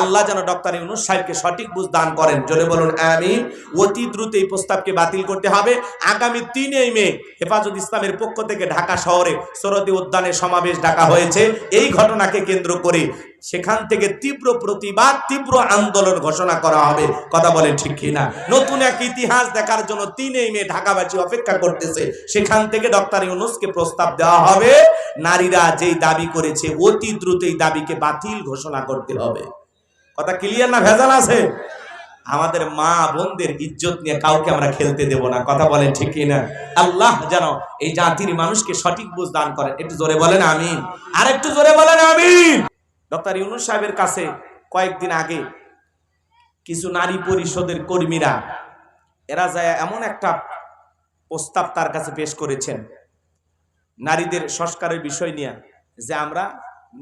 আল্লাহ যেন ডক্টর ইউনুস সাহেবকে সঠিক বুঝ দান করেন। জোরে বলুন আমি অতি দ্রুত এই প্রস্তাবকে বাতিল করতে হবে। আগামী তিনই মে হেফাজত ইসলামের পক্ষ থেকে ঢাকা শহরে সরদি উদ্যানে সমাবেশ ডাকা হয়েছে। এই ঘটনাকে কেন্দ্র করে সেখান থেকে তীব্র প্রতিবাদ, তীব্র আন্দোলন ঘোষণা করা হবে। কথা বলে ঠিক কিনা? নতুন এক ইতিহাস দেখার জন্য তিনই মে ঢাকাবাসী অপেক্ষা করতেছে। সেখান থেকে ডক্টর ইউনুসকে প্রস্তাব দেওয়া হবে। নারীরা যেই দাবি করেছে, অতি দ্রুত এই দাবিকে বাতিল ঘোষণা করতে হবে। কথা ক্লিয়ার না ভেজাল আছে? আমাদের মা বোনদের ইজ্জত নিয়ে কাউকে আমরা খেলতে দেব না। কথা বলেন ঠিক না আল্লাহ যেন এই জাতির মানুষকে সঠিক বুঝ দান করেন। একটু জোরে বলেন আমিন। আর একটু জোরে বলেন আমিন। ডক্টর ইউনুস সাহেবের কাছে কয়েকদিন আগে কিছু নারী পরিষদের কর্মীরা, এরা যায় এমন একটা প্রস্তাব তার কাছে পেশ করেছেন। নারীদের সংস্কারের বিষয় নিয়ে যে আমরা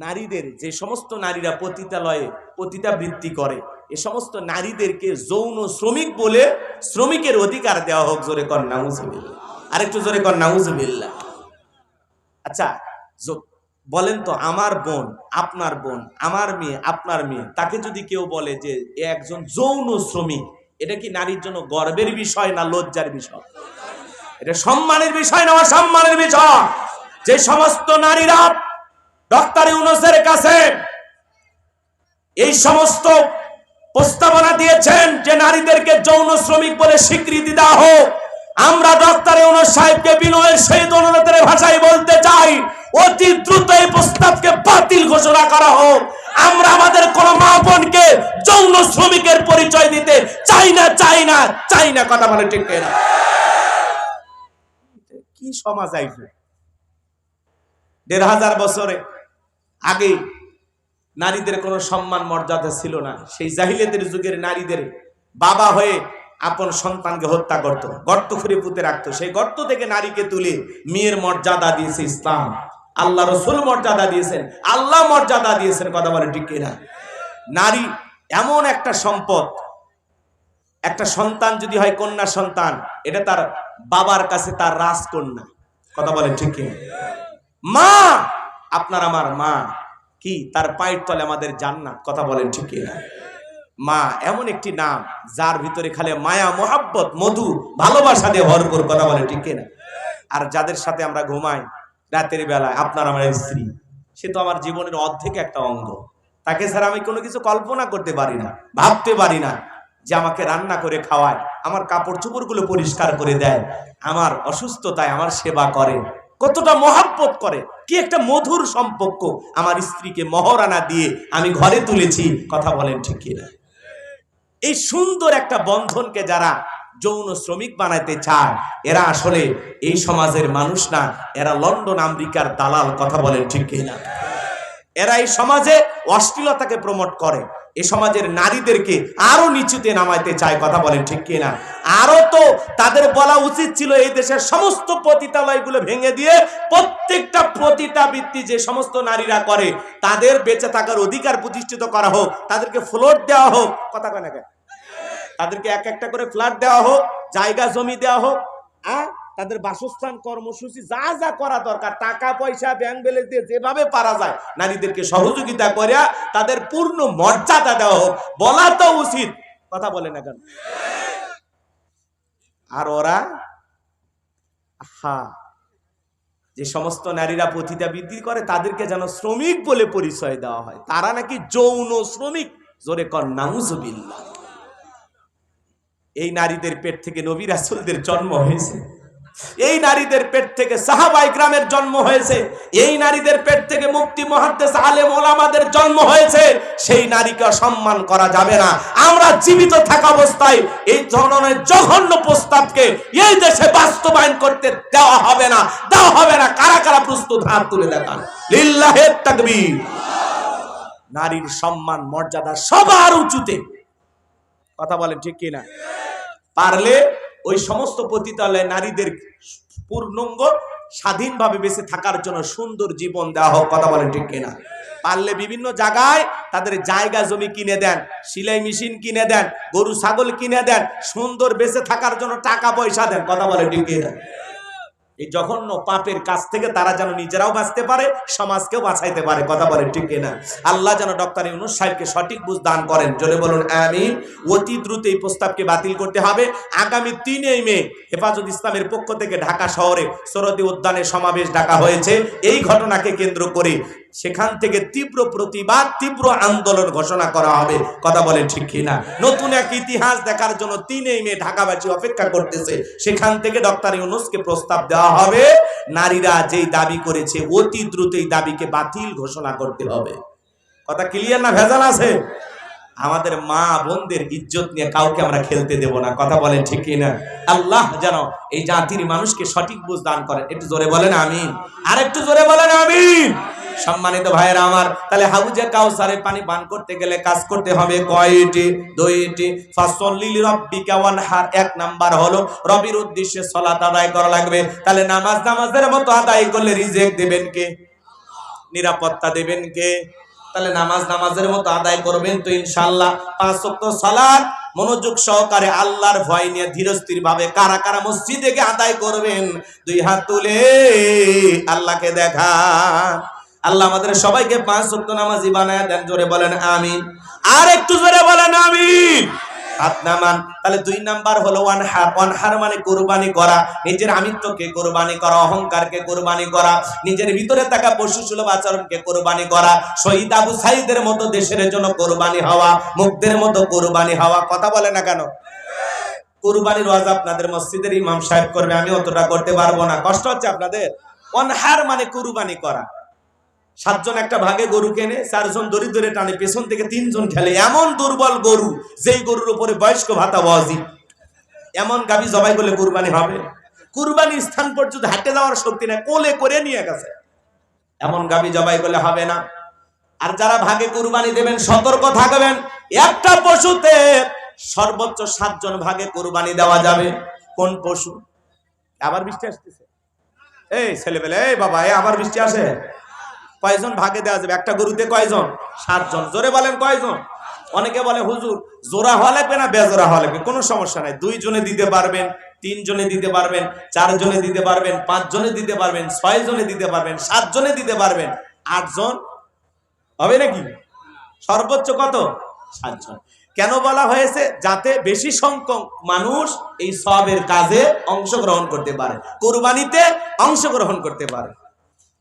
নারীদের যে সমস্ত নারীরা পতিতালয়ে পতিতাবৃত্তি করে, এ সমস্ত নারীদেরকে যৌন শ্রমিক বলে শ্রমিকের অধিকার দেওয়া হোক, জোরে নাউজুবিল্লাহ। আরেকটু জোরে কর নাউজুবিল্লাহ। আচ্ছা বলেন তো, আমার বোন, আপনার বোন, আমার মেয়ে, আপনার মেয়ে, তাকে যদি কেউ বলে যে এ একজন যৌন শ্রমিক, এটা কি নারীর জন্য গর্বের বিষয় না লজ্জার বিষয়? এটা সম্মানের বিষয় না অসম্মানের বিষয়? যে সমস্ত নারীরা ডক্টর ইউনুসের কাছে এই সমস্ত প্রস্তাবনা দিয়েছেন যে নারীদেরকে যৌন শ্রমিক বলে স্বীকৃতি দেওয়া হোক, আমরা ডক্টর ইউনুস সাহেবকে বিনয়ের সহিত অনুরোধের ভাষায় বলতে চাই, অতি দ্রুত এই প্রস্তাবকে বাতিল ঘোষণা করা হোক। আমরা আমাদের কোন মা বোনকে যৌন শ্রমিকের পরিচয় দিতে চাই না চাই না চাই না, কথা বলে ঠিক না কি সমাজ আইছে? দেড় হাজার বছরে আগে নারীদের কোনো সম্মান, মর্যাদা ছিল না। সেই জাহিলিয়াতের যুগের নারীদের বাবা হয়ে আপন সন্তানকে হত্যা করত, গর্ত খুঁড়ে পুঁতে রাখতো। সেই গর্ত থেকে নারীকে তুলে মেয়ের মর্যাদা দিয়েছে ইসলাম। আল্লাহ রসুল মর্যাদা দিয়েছেন, আল্লাহ মর্যাদা দিয়েছেন, কথা বলে ঠিক কিনা? নারী এমন একটা সম্পদ, একটা সন্তান যদি হয় কন্যা সন্তান, এটা তার বাবার কাছে তার রাজকন্যা, কথা বলেন ঠিক মা, আপনার আমার মা। কি, তার পায়ের তলে আমাদের জান্নাত, কথা বলেন ঠিক না মা, এমন একটি নাম, যার ভিতরে খালে মায়া, মোহাব্বত, মধু, ভালোবাসা দিয়ে ভরপুর, কথা বলে ঠিক না আর যাদের সাথে আমরা ঘুমাই রাতের বেলায়, আপনার আমার স্ত্রী। সে তো আমার জীবনের অর্ধেক একটা অঙ্গ। তাকে ছাড়া আমি কোনো কিছু কল্পনা করতে পারি না, ভাবতে পারি না যে আমাকে রান্না করে খাওয়ায়, আমার কাপড় চোপড়গুলো পরিষ্কার করে দেয়, আমার অসুস্থতায় আমার সেবা করে। কতটা মহাব্বত করে। কি একটা মধুর সম্পর্ক আমার স্ত্রীকে মহরানা দিয়ে আমি ঘরে তুলেছি, কথা বলেন ঠিক কিনা। এই সুন্দর একটা বন্ধনকে যারা যৌন শ্রমিক বানাইতে চায়, এরা আসলে এই সমাজের মানুষ না, এরা লন্ডন, আমেরিকার দালাল, কথা বলেন ঠিক কিনা। এরা এই সমাজে অশ্লীলতাকে প্রমোট করে। এই সমাজের নারীদেরকে আরও নিচুতে নামাইতে চায়, কথা বলেন ঠিক কিনা? আরও তো তাদের বলা উচিত ছিল এই দেশের সমস্ত পতিতালয়গুলো ভেঙে দিয়ে প্রত্যেকটা পতিতাবৃত্তি যে সমস্ত নারীরা করে, তাদের বেঁচে থাকার অধিকার প্রতিষ্ঠিত করা হোক, তাদেরকে ফ্লোট দেওয়া হোক, কথা কেন? তাদেরকে এক একটা করে ফ্ল্যাট দেওয়া হোক, জায়গা জমি দেওয়া হোক আর তাদের বাসস্থান, কর্মসূচি, যা যা করা দরকার, টাকা, পয়সা ব্যাংক ব্যালেন্স দিয়ে যেভাবে পারা যায়, নারীদেরকে সহযোগিতা করে তাদের পূর্ণ মর্যাদা দেওয়া হোক, বলা তো উচিত। কথা বলে না কেন? আর ওরা হা যে সমস্ত নারীরা পতিতা বৃদ্ধি করে, তাদেরকে যেন শ্রমিক বলে পরিচয় দেওয়া হয়। তারা নাকি যৌন শ্রমিক। জোরে কর, নাউজুবিল্লাহ। এই নারীদের পেট থেকে নবী রাসুলদের জন্ম হয়েছে। এই নারীদের পেট থেকে সাহাবাই গ্রামের জন্ম হয়েছে, এই নারীদের পেট থেকে মুক্তি মহাদ্দেশ আলেম, ওলামাদের জন্ম হয়েছে, সেই নারীকে সম্মান করা যাবে না। আমরা জীবিত থাকা অবস্থায় এই ধরনের জঘন্য প্রস্তাবকে এই দেশে বাস্তবায়ন করতে দেওয়া হবে না। দেওয়া হবে না। কারা কারা প্রস্তুত? হাত তুলে দেখান। লিল্লাহের তাকবীর। নারীর সম্মান, মর্যাদা সবার উঁচুতে। কথা বলেন ঠিক কিনা? পারলে ওই সমস্ত পতিতালয়ে নারীদের পূর্ণাঙ্গ, স্বাধীনভাবে বেঁচে থাকার জন্য সুন্দর জীবন দেওয়া হোক, কথা বলেন ঠিক কিনা। পারলে বিভিন্ন জায়গায় তাদের জায়গা জমি কিনে দেন, সিলাই মেশিন কিনে দেন, গরু, ছাগল কিনে দেন, সুন্দর বেঁচে থাকার জন্য টাকা পয়সা দেন, কথা বলেন ঠিক কিনা। এই জঘন্য পাপের কাছ থেকে তারা যেন নিজেরাও বাঁচতে পারে, সমাজকেও বাঁচাইতে পারে। কথা বলেন ঠিক কিনা? আল্লাহ যেন ডক্টর ইউনুস সাহেবকে সঠিক বুঝ দান করেন। জোরে বলুন আমি অতি দ্রুত এই প্রস্তাবকে বাতিল করতে হবে। আগামী তিনই মে হেফাজত ইসলামের পক্ষ থেকে ঢাকা শহরে সরদি উদ্যানে সমাবেশ ডাকা হয়েছে। এই ঘটনাকে কেন্দ্র করে সেখান থেকে তীব্র প্রতিবাদ, তীব্র আন্দোলন ঘোষণা করা হবে। কথা বলেন ঠিক কিনা? নতুন এক ইতিহাস দেখার জন্য তিনই মে ঢাকাবাসী অপেক্ষা করতেছে। সেখান থেকে ডক্টর ইউনুসকে প্রস্তাব দেওয়া হবে। নারীরা যেই দাবি করেছে, অতি দ্রুত এই দাবিকে বাতিল ঘোষণা করতে হবে। কথা ক্লিয়ার না ভেজাল আছে? আমাদের মা বোনদের ইজ্জত নিয়ে কাউকে আমরা খেলতে দেব না। কথা বলেন ঠিক কিনা? আল্লাহ যেন এই জাতির মানুষকে সঠিক বুঝ দান করেন। একটু জোরে বলেন আমিন। আর একটু জোরে বলেন আমিন। সম্মানিত ভাইয়েরা আমার, তাহলে হাউজে কাউসারে পানি পান করতে গেলে কাজ করতে হবে কয়টি? দুইটি। ফাসল্লিল রব্বিকা ওয়ানহার, এক নাম্বার হলো রবির উদ্দেশ্যে সালাত আদায় করা লাগবে। তাহলে নামাজ নামাজের মতো আদায় করলে রিজেক্ট দিবেন কে? নিরাপত্তা দেবেন কে? তাহলে নামাজ নামাজের মতো আদায় করবেন তো ইনশাল্লাহ পাঁচ ওয়াক্ত সালাত মনোযোগ সহকারে আল্লাহর ভয় নিয়ে ধীরস্থির ভাবে কারা কারা মসজিদে গিয়ে আদায় করবেন? দুই হাত তুলে আল্লাহকে দেখান। আল্লাহ আমাদের সবাইকে পাঁচ ওয়াক্ত নামাজি বানায় দেন, জোরে বলেন আমিন। আর একটু জোরে বলেন আমিন। হাত দুই নাম্বার হলো ওয়ানহার ওয়ানহার মানে কোরবানি করা। নিজের করা কোরবানি করা, নিজের ভিতরে থাকা কোরবানি করা, শহীদ আবু মতো দেশের জন্য কোরবানি হওয়া মতো কোরবানি হওয়া, কথা বলে না কেন? কোরবানির ওয়াজ আপনাদের মসজিদের ইমাম সাহেব করবে, আমি অতটা করতে পারব না। কষ্ট হচ্ছে আপনাদের? অনহার মানে কোরবানি করা। সাতজন একটা ভাগে গরু কেনে, চারজন দড়ি ধরে টানে, পেছন থেকে তিনজন খেলে। এমন দুর্বল গরু, যেই গরুর উপরে বয়স্ক ভাতা ওয়াজি এমন গাবি জবাই করলে কুরবানি হবে। কুরবানির স্থান পর্যন্ত হাঁটে যাওয়ার শক্তি নাই, কোলে করে নিয়ে গেছে। এমন গাবি জবাই করলে হবে না। আর যারা ভাগে কুরবানি দেবেন, সতর্ক থাকবেন। একটা পশুতে সর্বোচ্চ সাতজন ভাগে কুরবানি দেওয়া যাবে। কোন পশু? আবার বৃষ্টি আসতেছে। এই ছেলেবেলে, এই বাবা, এই আবার বৃষ্টি আসে? কয়জন ভাগে দেওয়া যাবে? একটা গরুতে কয়জন? সাতজন। জোরে বলেন কয়জন? অনেকে বলে, হুজুর, জোড়া হওয়া লাগবে না বেজোড়া হওয়া লাগবে? কোনো সমস্যা নাই। দুইজনে দিতে পারবেন, তিনজনে দিতে পারবেন, চারজনে দিতে পারবেন, পাঁচজনে দিতে পারবেন ছয় জনে দিতে পারবেন, সাতজনে দিতে পারবেন, আটজন? হবে নাকি? সর্বোচ্চ কত? সাতজন। কেন বলা হয়েছে? যাতে বেশি সংখ্যক মানুষ এই সবের কাজে অংশগ্রহণ করতে পারে। কোরবানিতে অংশগ্রহণ করতে পারে।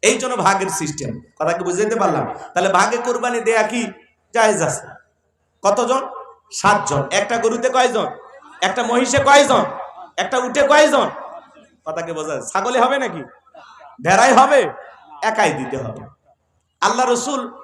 এই জন্য ভাগের সিস্টেম কথাকে কি বুঝতে পারলাম? তাহলে ভাগে কোরবানি দেয়া কি? জায়েজ আছে। কতজন? সাতজন। একটা গরুতে কয়জন? একটা মহিষে কয়জন? একটা উঠে কয়জন? কথাকে বোঝা যায়? ছাগলে হবে নাকি? ভেড়াই হবে? একাই দিতে হবে। আল্লাহ রসুল